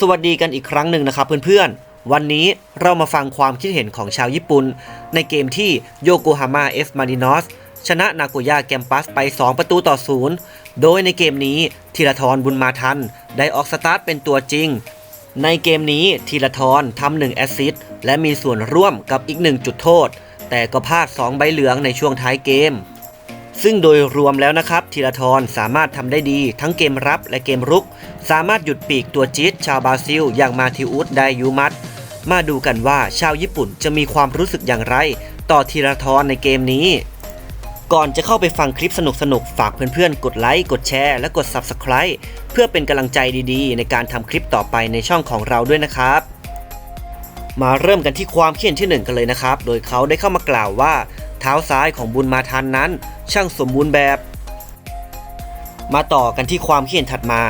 สวัสดีกันอีกครั้งหนึ่งนะครับเพื่อนๆ วันนี้เรามาฟังความคิดเห็นของชาวญี่ปุ่น ในเกมที่โยโกฮาม่าเอฟมารินอสชนะนาโกย่าแกมปัสไป 2 ประตูต่อศูนย์โดยในเกมนี้ธีรทรบุญมาทัน ได้ออกสตาร์ทเป็นตัวจริง ในเกมนี้ธีรทรทำหนึ่งแอสซิสต์และมีส่วนร่วมกับอีกหนึ่งจุดโทษ แต่ก็พลาด2ใบเหลืองในช่วงท้ายเกม ซึ่งโดยรวมแล้วนะครับธีรทรสามารถทำได้ดีทั้งเกมรับและเกมรุก สามารถหยุดปีกตัวจี๊ดชาวบราซิล อย่างมาทิอุสไดยูมัตมาดูกันว่าชาวญี่ปุ่นจะมีความรู้สึกอย่างไร ต่อธีรทรในเกมนี้ ก่อนจะเข้าไปฟังคลิปสนุกๆ ฝากเพื่อนๆ กดไลค์ กดแชร์ และกด Subscribe เพื่อเป็นกำลังใจดีๆ ในการทำคลิปต่อไปในช่องของเราด้วยนะครับ มาเริ่มกันที่ความเขียนที่หนึ่งกันเลยนะครับ โดยเขาได้เข้ามากล่าวว่า เท้าซ้ายของบุญมาทันนั้น ช่างสมบูรณ์แบบ มาต่อกันที่ความเขียนถัดมา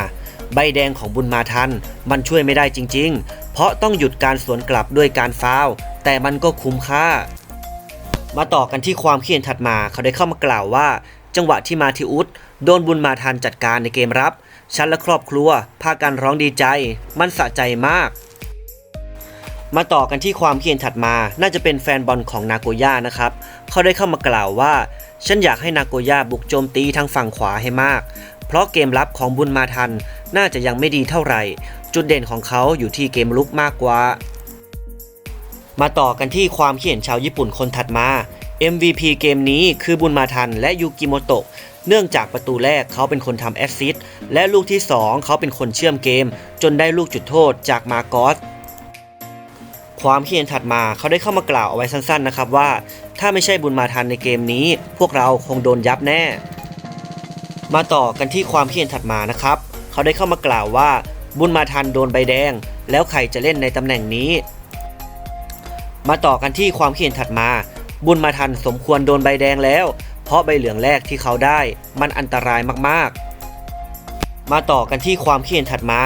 ใบแดงของบุญมาทันมันช่วยไม่ได้จริง ๆ เพราะต้องหยุดการสวนกลับด้วยการฟาวแต่มันก็คุ้มค่า มาต่อกันที่ความเขียนถัดมาเขาได้เข้ามากล่าวว่า จังหวะที่มาทิอุสโดนบุญมาทันจัดการในเกมรับ ฉันและครอบครัวพากันร้องดีใจ มันสะใจมาก มาต่อกันที่ความเขียนถัดมา น่าจะเป็นแฟนบอลของนาโกย่านะครับ เขาได้เข้ามากล่าวว่า ฉันอยากให้นาโกย่าบุกโจมตีทางฝั่งขวาให้มาก เพราะเกมรับของบุญมาทัน น่าจะยังไม่ดีเท่าไหร่ จุดเด่นของเขาอยู่ที่เกมลุกมากกว่า มาต่อกันที่ความเขียนชาวญี่ปุ่นคนถัดมา MVP เกมนี้คือบุญมาทันและยูกิโมโตะ เนื่องจากประตูแรกเขาเป็นคนทำแอสซิสต์และลูกที่ 2 เขาเป็นคนเชื่อมเกม จนได้ลูกจุดโทษจากมาโกอส ความคิดเขียนถัดมาเขาได้เข้ามากล่าวเอาไว้สั้นๆนะครับว่า ถ้าไม่ใช่บุญมาทันในเกมนี้ พวกเราคงโดนยับแน่ มาต่อกันที่ความคิดเขียนถัดมานะครับ เขาได้เข้ามากล่าวว่า บุญมาทันโดนใบแดง แล้วใครจะเล่นในตำแหน่งนี้ มาต่อกันที่ความคิดเขียนถัดมา บุญมาทันสมควรโดนใบแดงแล้ว เพราะใบเหลืองแรกที่เขาได้ มันอันตรายมากๆ มาต่อกันที่ความคิดเขียนถัดมา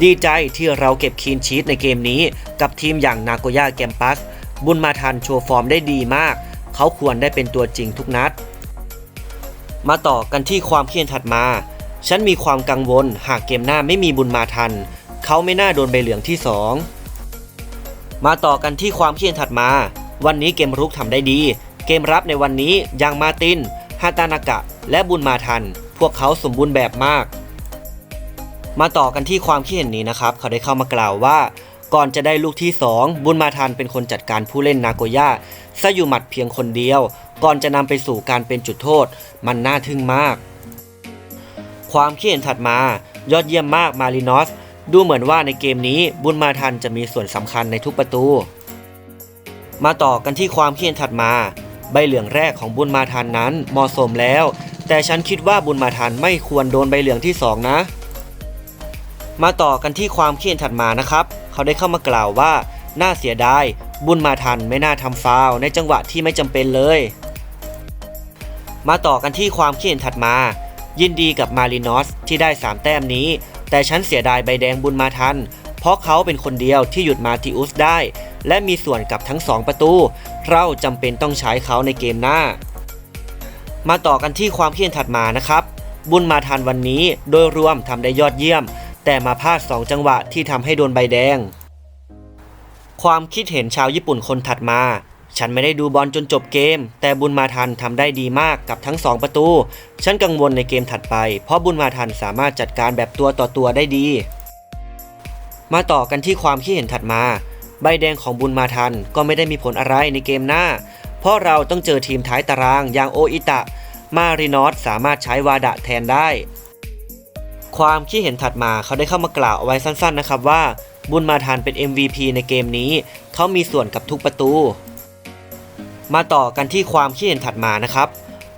ดีใจที่เราเก็บคีนชีตในเกมนี้ กับทีมอย่างนาโกย่าแกมปัสบุญมาทันโชว์ฟอร์มได้ดีมาก เขาควรได้เป็นตัวจริงทุกนัด มาต่อกันที่ความเขียนถัดมา ฉันมีความกังวลหากเกมหน้าไม่มีบุญมาทัน เขาไม่น่าโดนใบเหลืองที่สองมาต่อกันที่ความเขียนถัดมา วันนี้เกมรุกทำได้ดี เกมรับในวันนี้ยังมาตินฮาตานากะ และบุญมาทัน พวกเขาสมบูรณ์แบบมาก มาต่อกันที่ความคิดเห็นนี้นะครับ เขาได้เข้ามากล่าวว่า ก่อนจะได้ลูกที่ 2 บุญมาทันเป็นคนจัดการผู้เล่นนาโกย่าซะอยู่หมัดเพียงคนเดียว ก่อนจะนำไปสู่การเป็นจุดโทษ มันน่าทึ่งมาก ความคิดเห็นถัดมา ยอดเยี่ยมมากมารินอส ดูเหมือนว่าในเกมนี้บุญมาทันจะมีส่วนสำคัญในทุกประตู มาต่อกันที่ความคิดเห็นถัดมา ใบเหลืองแรกของบุญมาทันนั้นเหมาะสมแล้ว แต่ฉันคิดว่าบุญมาทันไม่ควรโดนใบเหลืองที่สองนะ มาต่อกันที่ความคิดเห็นถัดมานะครับ เขาได้เข้ามากล่าวว่า น่าเสียดาย บุญมาทันไม่น่าทำฟาวในจังหวะที่ไม่จำเป็นเลย มาต่อกันที่ความคิดเห็นถัดมา ยินดีกับมารินอสที่ได้ 3 แต้มนี้ แต่ฉันเสียดายใบแดงบุญมาทัน เพราะเขาเป็นคนเดียวที่หยุดมาติอุสได้ และมีส่วนกับทั้ง 2 ประตู เราจำเป็นต้องใช้เขาในเกมหน้า มาต่อกันที่ความคิดเห็นถัดมานะครับบุญมาทันวันนี้โดยรวมทำได้ยอดเยี่ยม แต่มาพลาด2จังหวะที่ทำให้โดนใบแดง ความคิดเห็นชาวญี่ปุ่นคนถัดมา ฉันไม่ได้ดูบอลจนจบเกม แต่บุญมาทันทำได้ดีมากกับทั้ง 2 ประตู ฉันกังวลในเกมถัดไป เพราะบุญมาทันสามารถจัดการแบบตัวต่อตัวได้ดี มาต่อกันที่ความคิดเห็นถัดมา ใบแดงของบุญมาทันก็ไม่ได้มีผลอะไรในเกมหน้า เพราะเราต้องเจอทีมท้ายตารางอย่างโออิตะ มารินอสสามารถใช้วาดะแทนได้ ความคิดเห็นถัดมาเขาได้เข้ามากล่าวเอาไว้สั้นๆนะครับว่า บุญมาทันเป็น MVP ในเกมนี้ เขามีส่วนกับทุกประตู มาต่อกันที่ความคิดเห็นถัดมานะครับ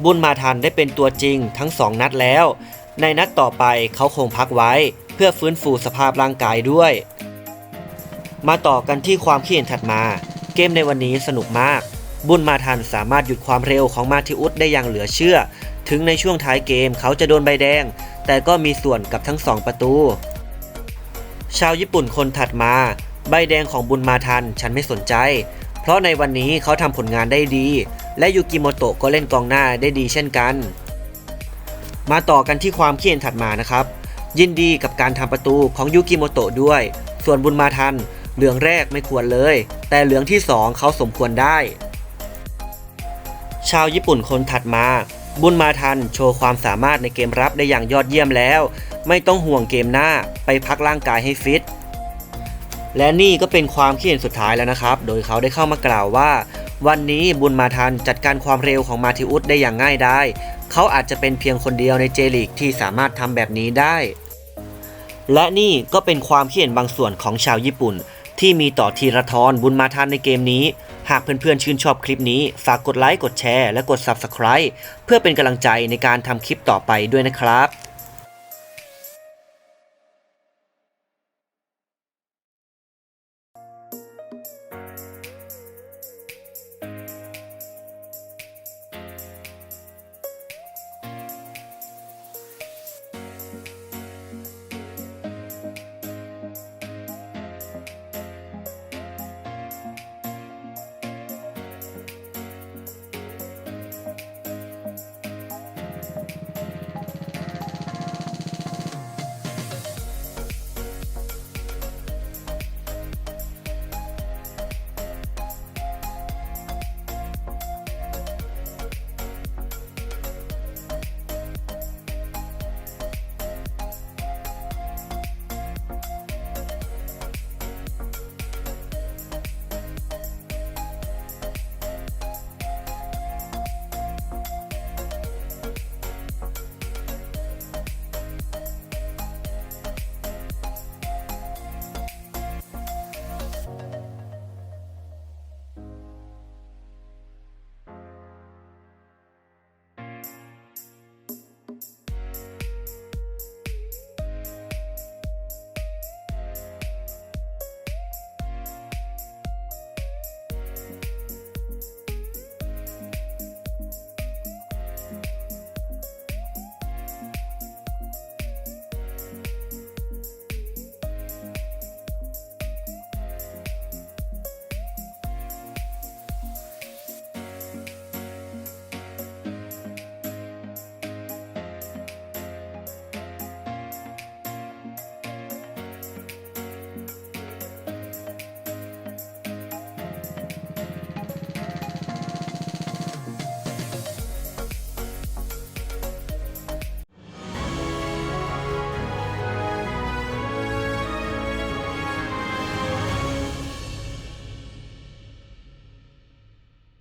บุญมาทันได้เป็นตัวจริงทั้ง 2 นัดแล้ว ในนัดต่อไปเขาคงพักไว้ เพื่อฟื้นฟูสภาพร่างกายด้วย มาต่อกันที่ความคิดเห็นถัดมา เกมในวันนี้สนุกมาก บุญมาทันสามารถหยุดความเร็วของมาทิอุสได้อย่างเหลือเชื่อ ถึงในช่วงท้ายเกมเขาจะโดนใบแดง แต่ก็มีส่วนกับทั้งสองประตู ชาวญี่ปุ่นคนถัดมา ใบแดงของบุญมาทันฉันไม่สนใจ เพราะในวันนี้เขาทำผลงานได้ดี และยูกิโมโตะก็เล่นกองหน้าได้ดีเช่นกัน มาต่อกันที่ความคิดเห็นถัดมานะครับ ยินดีกับการทำประตูของยูกิโมโตะด้วย ส่วนบุญมาทันเหลืองแรกไม่ควรเลย แต่เหลืองที่2เขาสมควรได้ ชาวญี่ปุ่นคนถัดมา บุญมาทันโชว์ความสามารถในเกมรับได้อย่างยอดเยี่ยมแล้ว ไม่ต้องห่วงเกมหน้าไปพักร่างกายให้ฟิต และนี่ก็เป็นความคิดเห็นสุดท้ายแล้วนะครับ โดยเขาได้เข้ามากล่าวว่า วันนี้บุญมาทันจัดการความเร็วของมาธิอุสได้อย่างง่ายได้ เขาอาจจะเป็นเพียงคนเดียวในเจลีกที่สามารถทำแบบนี้ได้ และนี่ก็เป็นความคิดเห็นบางส่วนของชาวญี่ปุ่น ที่มีต่อธีรทรบุญมาทันในเกมนี้ หากเพื่อนๆชื่นชอบคลิปนี้ ฝากกดไลค์ กดแชร์ และกด Subscribe เพื่อเป็นกำลังใจในการทำคลิปต่อไปด้วยนะครับ